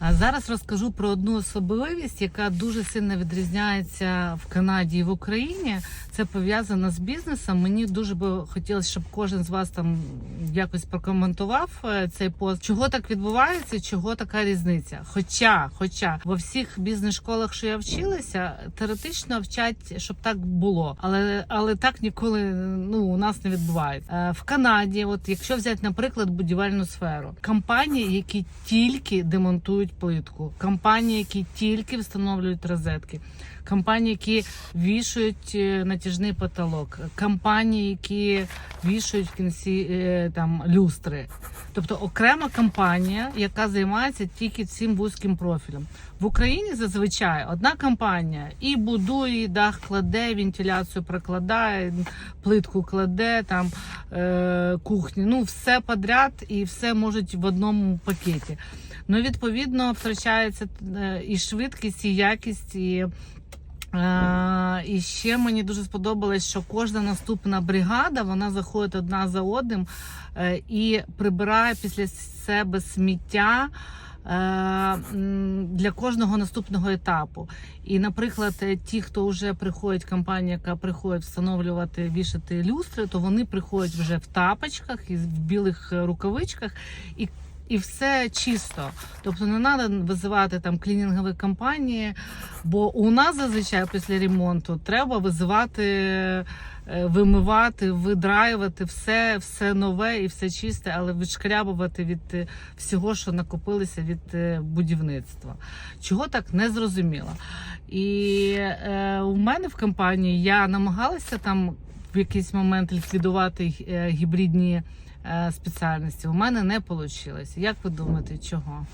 А зараз розкажу про одну особливість, яка дуже сильно відрізняється в Канаді і в Україні. Це пов'язано з бізнесом. Мені дуже би хотілося, щоб кожен з вас там якось прокоментував е, цей пост. Чого так відбувається? Чого така різниця? Хоча, хоча во всіх бізнес-школах, що я вчилася, теоретично вчать, щоб так було, але але так ніколи ну у нас не відбувається. Е, В Канаді, от якщо взяти, наприклад, будівельну сферу, компанії, які тільки демонтують плитку, компанії, які тільки встановлюють розетки, компанії, які вішають е, натяжний потолок, компанії, які вішають в кінці е, там люстри. Тобто окрема компанія, яка займається тільки цим вузьким профілем. В Україні зазвичай одна компанія і будує, і дах кладе, вентиляцію прокладає, плитку кладе, там е, кухні. Ну все подряд і все можуть в одному пакеті. Ну, відповідно, втрачається е, і швидкість, і якість, і. Е, і ще мені дуже сподобалось, що кожна наступна бригада вона заходить одна за одним е, і прибирає після себе сміття. Для кожного наступного етапу. І, наприклад, ті, хто вже приходить, компанія, яка приходить встановлювати, вішати люстри, то вони приходять вже в тапочках і в білих рукавичках, і і все чисто. Тобто не треба визивати там клінінгові компанії, бо у нас зазвичай після ремонту треба визивати, е, вимивати, видраювати все, все нове і все чисте, але відшкрябувати від е, всього, що накопилося від е, будівництва. Чого так не зрозуміло. І е, у мене в компанії я намагалася там в якийсь момент ліквідувати гібридні спеціальності. У мене не вийшло. Як ви думаєте, чого?